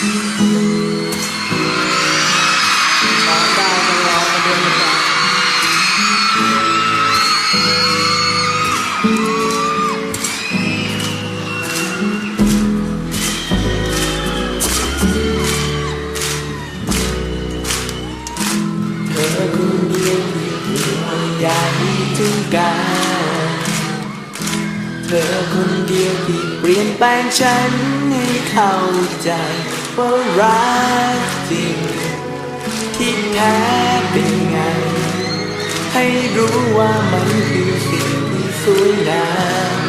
เธอคนเดียวที่ห่วงใยถึงกันเธอคนเดียวที่เปลี่ยนแปลงฉันให้เข้าใจ ว่ารักจริง ที่แท้เป็นไง ให้รู้ว่ามันคือสิ่งที่สวยงาม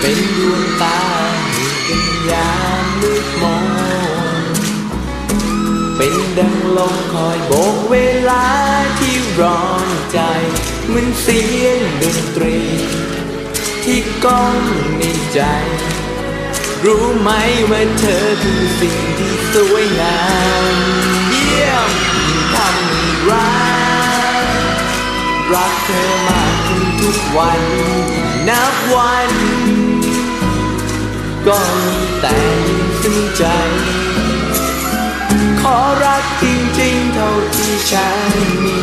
เป็นดวงตาเป็นยามมืดมนเป็นดังลมคอยโบกเวลาที่ร้อนใจเหมือนเสียงดนตรี ที่ก้องในใจ รู้ไหมว่าเธอคือสิ่งที่สวยงามเยี่ยมทำให้รักรักเธอมากขึ้นทุกวัน นับวัน ก็มีแต่ยิ่งซึ้งใจ ขอรักจริงๆเท่าที่ฉันมี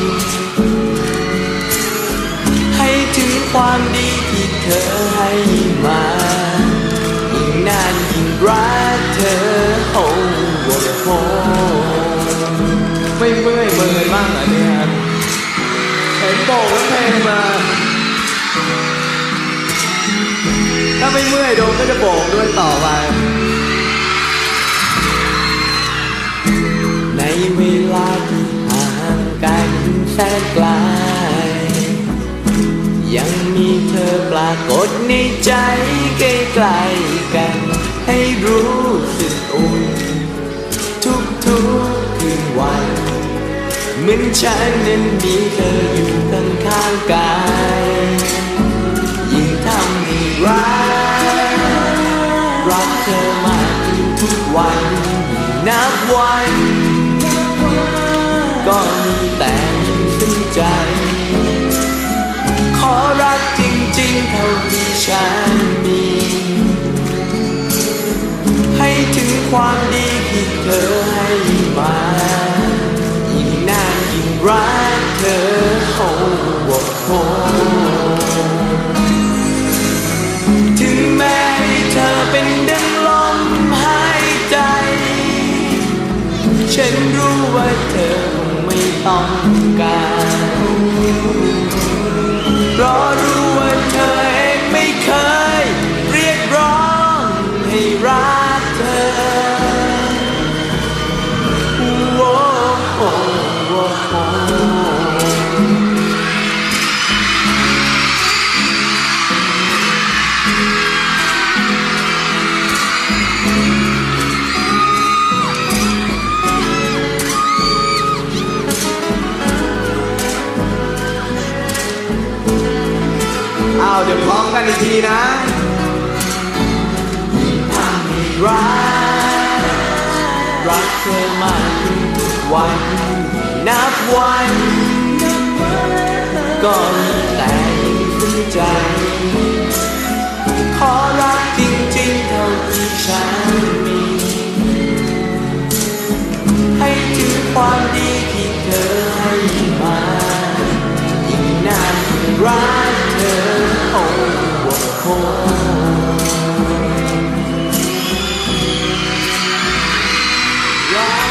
ให้ถึงความดีที่เธอให้มา รักเธอโอ้โหไม่เมื่อยเมินบ้างเหรอเนี่ยเห็นโบกแล้วเพลงมา ถ้าไม่เมื่อยโดมก็จะโบกด้วยต่อไป ในเวลาที่ห่างกันแสนไกล ยังมีเธอปรากฏในใจใกล้ๆกัน ให้รู้สึกอุ่น ทุกๆคืนวันเหมือนฉันนั้นมีเธออยู่ข้างข้างกายยิ่งทำให้รักรักเธอมากขึ้นทุกวันนับวันก็มีแต่ซึ้งใจ ขอรักจริงๆเท่าที่ฉัน ความดีที่เธอให้มายิ่งนานยิ่งรักเธอโอ้โหถึงแม้เธอเป็นดังลมหายใจ ฉันรู้ว่าเธอคงไม่ต้องการเพราะรู้าเดี๋ยวพร้อมกันอีกทีนะรักรักเธอมากวันนับวันก็มีแต่ฝืนใจ ขอรักจริงๆเท่าที่ฉันมี ให้ถึงความดีที่เธอให้มาอีกนานรัก home. Yeah.